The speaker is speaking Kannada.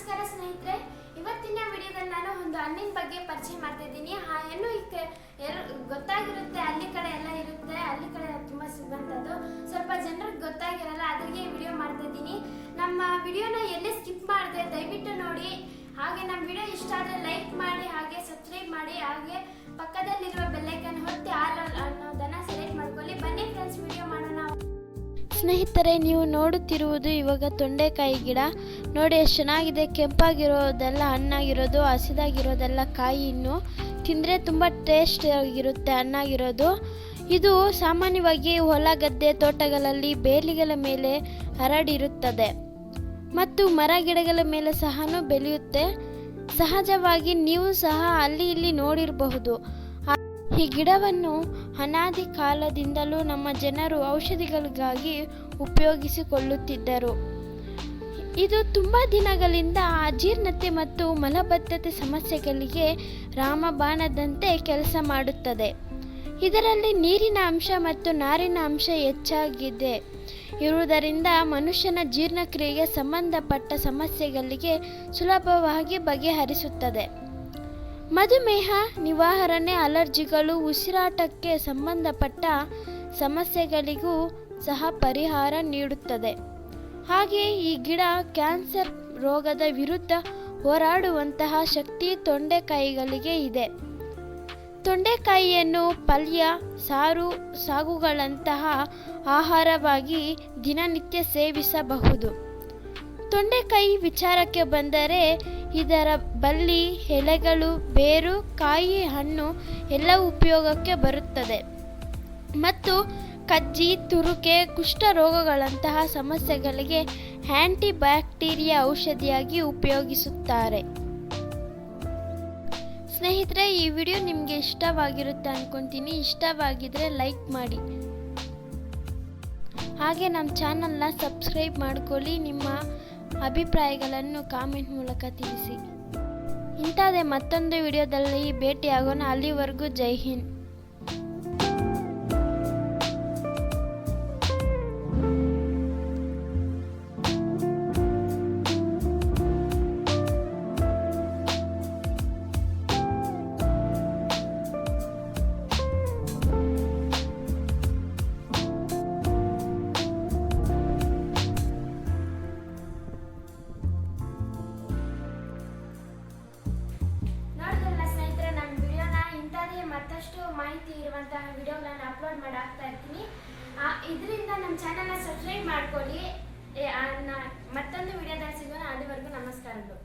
ನಮಸ್ಕಾರ ಸ್ನೇಹಿತರೆ. ಇವತ್ತಿನ ವಿಡಿಯೋದಲ್ಲಿ ನಾನು ಒಂದು ಹಣ್ಣಿನ ಬಗ್ಗೆ ಪರಿಚಯ ಮಾಡ್ತಾ ಇದ್ದೀನಿ. ಆ ಹಣ್ಣು ಗೊತ್ತಾಗಿರುತ್ತೆ, ಹಳ್ಳಿ ಕಡೆ ಎಲ್ಲ ಇರುತ್ತೆ. ಹಳ್ಳಿ ಕಡೆ ತುಂಬ ಸಿಗುವಂಥದ್ದು ಸ್ವಲ್ಪ ಜನರಿಗೆ ಗೊತ್ತಾಗಿರಲ್ಲ, ಅದಕ್ಕೆ ವಿಡಿಯೋ ಮಾಡ್ತಾ ಇದ್ದೀನಿ. ನಮ್ಮ ವಿಡಿಯೋನ ಎಲ್ಲಿ ಸ್ಕಿಪ್ ಮಾಡಿದೆ ದಯವಿಟ್ಟು ನೋಡಿ. ಹಾಗೆ ನಮ್ಮ ವಿಡಿಯೋ ಇಷ್ಟ ಆದರೆ ಲೈಕ್ ಮಾಡಿ, ಹಾಗೆ ಸಬ್ಸ್ಕ್ರೈಬ್ ಮಾಡಿ. ಹಾಗೆ ಪಕ್ಕದಲ್ಲಿರುವ ಸ್ನೇಹಿತರೆ, ನೀವು ನೋಡುತ್ತಿರುವುದು ಇವಾಗ ತೊಂಡೆಕಾಯಿ ಗಿಡ. ನೋಡಿ ಎಷ್ಟು ಚೆನ್ನಾಗಿದೆ. ಕೆಂಪಾಗಿರೋದೆಲ್ಲ ಹಣ್ಣಾಗಿರೋದು, ಹಸಿದಾಗಿರೋದೆಲ್ಲ ಕಾಯಿ ಇನ್ನು. ತಿಂದರೆ ತುಂಬ ಟೇಸ್ಟ್ ಆಗಿರುತ್ತೆ ಹಣ್ಣಾಗಿರೋದು. ಇದು ಸಾಮಾನ್ಯವಾಗಿ ಹೊಲ, ಗದ್ದೆ, ತೋಟಗಳಲ್ಲಿ ಬೇಲಿಗಳ ಮೇಲೆ ಹರಡಿರುತ್ತದೆ. ಮತ್ತು ಮರ ಗಿಡಗಳ ಮೇಲೆ ಸಹ ಬೆಳೆಯುತ್ತೆ. ಸಹಜವಾಗಿ ನೀವು ಸಹ ಅಲ್ಲಿ ಇಲ್ಲಿ ನೋಡಿರಬಹುದು. ಈ ಗಿಡವನ್ನು ಅನಾದಿ ಕಾಲದಿಂದಲೂ ನಮ್ಮ ಜನರು ಔಷಧಿಗಳಿಗಾಗಿ ಉಪಯೋಗಿಸಿಕೊಳ್ಳುತ್ತಿದ್ದರು. ಇದು ತುಂಬ ದಿನಗಳಿಂದ ಅಜೀರ್ಣತೆ ಮತ್ತು ಮಲಬದ್ಧತೆ ಸಮಸ್ಯೆಗಳಿಗೆ ರಾಮಬಾಣದಂತೆ ಕೆಲಸ ಮಾಡುತ್ತದೆ. ಇದರಲ್ಲಿ ನೀರಿನ ಅಂಶ ಮತ್ತು ನಾರಿನ ಅಂಶ ಹೆಚ್ಚಾಗಿದೆ. ಇರುವುದರಿಂದ ಮನುಷ್ಯನ ಜೀರ್ಣಕ್ರಿಯೆಗೆ ಸಂಬಂಧಪಟ್ಟ ಸಮಸ್ಯೆಗಳಿಗೆ ಸುಲಭವಾಗಿ ಬಗೆಹರಿಸುತ್ತದೆ. ಮಧುಮೇಹ ನಿವಾರಣೆ ಅಲರ್ಜಿಗಳು ಉಸಿರಾಟಕ್ಕೆ ಸಂಬಂಧಪಟ್ಟ ಸಮಸ್ಯೆಗಳಿಗೂ ಸಹ ಪರಿಹಾರ ನೀಡುತ್ತದೆ. ಹಾಗೆ ಈ ಗಿಡ ಕ್ಯಾನ್ಸರ್ ರೋಗದ ವಿರುದ್ಧ ಹೋರಾಡುವಂತಹ ಶಕ್ತಿ ತೊಂಡೆಕಾಯಿಗಳಿಗೆ ಇದೆ. ತೊಂಡೆಕಾಯಿಯನ್ನು ಪಲ್ಯ, ಸಾರು, ಸಾಗುಗಳಂತಹ ಆಹಾರವಾಗಿ ದಿನನಿತ್ಯ ಸೇವಿಸಬಹುದು. ತೊಂಡೆಕಾಯಿ ವಿಚಾರಕ್ಕೆ ಬಂದರೆ ಇದರ ಬಳ್ಳಿ, ಎಲೆಗಳು, ಬೇರು, ಕಾಯಿ ಹಣ್ಣು ಎಲ್ಲ ಉಪಯೋಗಕ್ಕೆ ಬರುತ್ತದೆ. ಮತ್ತು ಕಜ್ಜಿ, ತುರುಕೆ ಕುಷ್ಠರೋಗಗಳಂತಹ ಸಮಸ್ಯೆಗಳಿಗೆ ಆಂಟಿಬ್ಯಾಕ್ಟೀರಿಯಾ ಔಷಧಿಯಾಗಿ ಉಪಯೋಗಿಸುತ್ತಾರೆ. ಸ್ನೇಹಿತರೆ, ಈ ವಿಡಿಯೋ ನಿಮಗೆ ಇಷ್ಟವಾಗಿರುತ್ತೆ ಅನ್ಕೊತೀನಿ. ಇಷ್ಟವಾಗಿದ್ರೆ ಲೈಕ್ ಮಾಡಿ. ಹಾಗೆ ನಮ್ಮ ಚಾನಲ್ನ ಸಬ್ಸ್ಕ್ರೈಬ್ ಮಾಡ್ಕೊಳ್ಳಿ. ನಿಮ್ಮ ಅಭಿಪ್ರಾಯಗಳನ್ನು ಕಾಮೆಂಟ್ ಮೂಲಕ ತಿಳಿಸಿ. ಇಂಥದೇ ಮತ್ತೊಂದು ವಿಡಿಯೋದಲ್ಲಿ ಭೇಟಿಯಾಗೋಣ. ಅಲ್ಲಿವರೆಗೂ ಜೈ ಹಿಂದ್. ಮತ್ತಷ್ಟು ಮಾಹಿತಿ ಇರುವಂತಹ ವಿಡಿಯೋಗಳನ್ನು ಅಪ್ಲೋಡ್ ಮಾಡಿ ಹಾಕ್ತಾ ಇರ್ತೀನಿ. ಇದರಿಂದ ನಮ್ಮ ಚಾನಲ್ನ ಸಬ್ಸ್ಕ್ರೈಬ್ ಮಾಡ್ಕೊಳ್ಳಿ. ಮತ್ತೊಂದು ವಿಡಿಯೋದಲ್ಲಿ ಸಿಗೋಣ. ಅಲ್ಲಿವರೆಗೂ ನಮಸ್ಕಾರಗಳು.